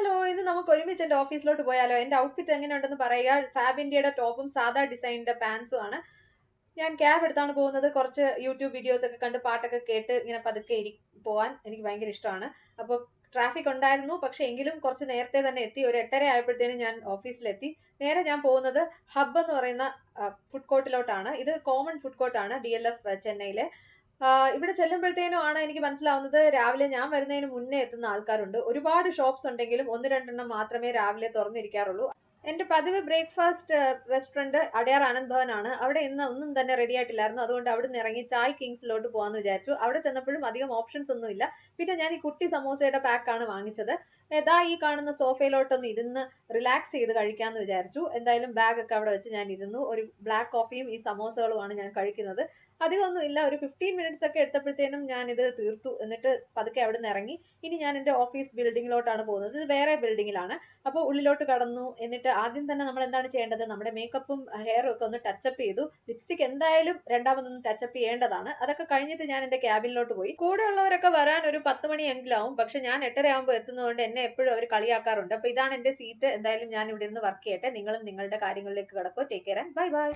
Hello ഇത് നമുക്ക് ഒരുമിച്ച് എന്റെ ഓഫീസിലോട്ട് പോയാലോ? എന്റെ ഔട്ട്ഫിറ്റ് എങ്ങനെയുണ്ടെന്ന് പറയുക. ഫാബ് ഇന്ത്യയുടെ ടോപ്പും സാധാ ഡിസൈനിന്റെ പാൻസും ആണ്. ഞാൻ ക്യാബ് എടുത്താണ് പോകുന്നത്. കുറച്ച് യൂട്യൂബ് വീഡിയോസ് ഒക്കെ കണ്ട് പാട്ടൊക്കെ കേട്ട് ഇങ്ങനെ പതുക്കെ ഇരി പോവാൻ എനിക്ക് ഭയങ്കര ഇഷ്ടമാണ്. അപ്പോൾ ട്രാഫിക് ഉണ്ടായിരുന്നു. പക്ഷെ എങ്കിലും കുറച്ച് നേരത്തെ തന്നെ എത്തി. ഒരു എട്ടര ആയപ്പോഴത്തേനും ഞാൻ ഓഫീസിലെത്തി. നേരെ ഞാൻ പോകുന്നത് ഹബ് എന്ന് പറയുന്ന ഫുഡ് കോർട്ടിലോട്ടാണ് ഇത് കോമൺ ഫുഡ് കോർട്ടാണ് ഡി എൽ എഫ് ചെന്നൈയിലെ. ഇവിടെ ചെല്ലുമ്പോഴത്തേനും ആണ് എനിക്ക് മനസ്സിലാവുന്നത് രാവിലെ ഞാൻ വരുന്നതിന് മുന്നേ എത്തുന്ന ആൾക്കാരുണ്ട്. ഒരുപാട് ഷോപ്സ് ഉണ്ടെങ്കിലും ഒന്ന് രണ്ടെണ്ണം മാത്രമേ രാവിലെ തുറന്നിരിക്കാറുള്ളൂ. എന്റെ പതിവ് ബ്രേക്ക്ഫാസ്റ്റ് റെസ്റ്റോറന്റ് അടയാർ ആനന്ദ് ഭവൻ ആണ് അവിടെ ഇന്ന് ഒന്നും തന്നെ റെഡി ആയിട്ടില്ലായിരുന്നു. അതുകൊണ്ട് അവിടെ നിന്ന് ഇറങ്ങി ചായ് കിങ്സിലോട്ട് പോകാന്ന് വിചാരിച്ചു. അവിടെ ചെന്നപ്പോഴും അധികം ഓപ്ഷൻസ് ഒന്നും ഇല്ല പിന്നെ ഞാൻ ഈ കുട്ടി സമോസയുടെ പാക്കാണ് വാങ്ങിച്ചത്. ഏതാ ഈ കാണുന്ന സോഫയിലോട്ടൊന്ന് ഇരുന്ന് റിലാക്സ് ചെയ്ത് കഴിക്കാന്ന് വിചാരിച്ചു. എന്തായാലും ബാഗൊക്കെ അവിടെ വെച്ച് ഞാൻ ഇരുന്നു. ഒരു ബ്ലാക്ക് കോഫിയും ഈ സമോസകളുമാണ് ഞാൻ കഴിക്കുന്നത്. അധികമൊന്നും ഇല്ല. ഒരു ഫിഫ്റ്റീൻ മിനിറ്റ്സ് ഒക്കെ എടുത്തപ്പോഴത്തേനും ഞാൻ ഇത് തീർത്തു. എന്നിട്ട് പതുക്കെ അവിടെ നിന്ന് ഇറങ്ങി. ഇനി ഞാൻ എന്റെ ഓഫീസ് ബിൽഡിങ്ങിലോട്ടാണ് പോകുന്നത്. ഇത് വേറെ ബിൽഡിങ്ങിലാണ് അപ്പോൾ ഉള്ളിലോട്ട് കടന്നു. എന്നിട്ട് ആദ്യം തന്നെ നമ്മൾ എന്താണ് ചെയ്യേണ്ടത്? നമ്മുടെ മേക്കപ്പും ഹെയറും ഒക്കെ ഒന്ന് ടച്ചപ്പ് ചെയ്തു. ലിപ്സ്റ്റിക് എന്തായാലും രണ്ടാമതൊന്ന് ടച്ചപ്പ് ചെയ്യേണ്ടതാണ്. അതൊക്കെ കഴിഞ്ഞിട്ട് ഞാൻ എന്റെ ക്യാബിനിലോട്ട് പോയി. കൂടെ ഉള്ളവരൊക്കെ വരാൻ ഒരു പത്ത് മണിയെങ്കിലും ആവും പക്ഷെ ഞാൻ എട്ടര ആകുമ്പോൾ എത്തുന്നതുകൊണ്ട് എന്നെ എപ്പോഴും അവർ കളിയാക്കാറുണ്ട്. അപ്പൊ ഇതാണ് എന്റെ സീറ്റ് എന്തായാലും ഞാൻ ഇവിടെ നിന്ന് വർക്ക് ചെയ്യട്ടെ. നിങ്ങളും നിങ്ങളുടെ കാര്യങ്ങളിലേക്ക് കിടക്കോ. Take care and bye bye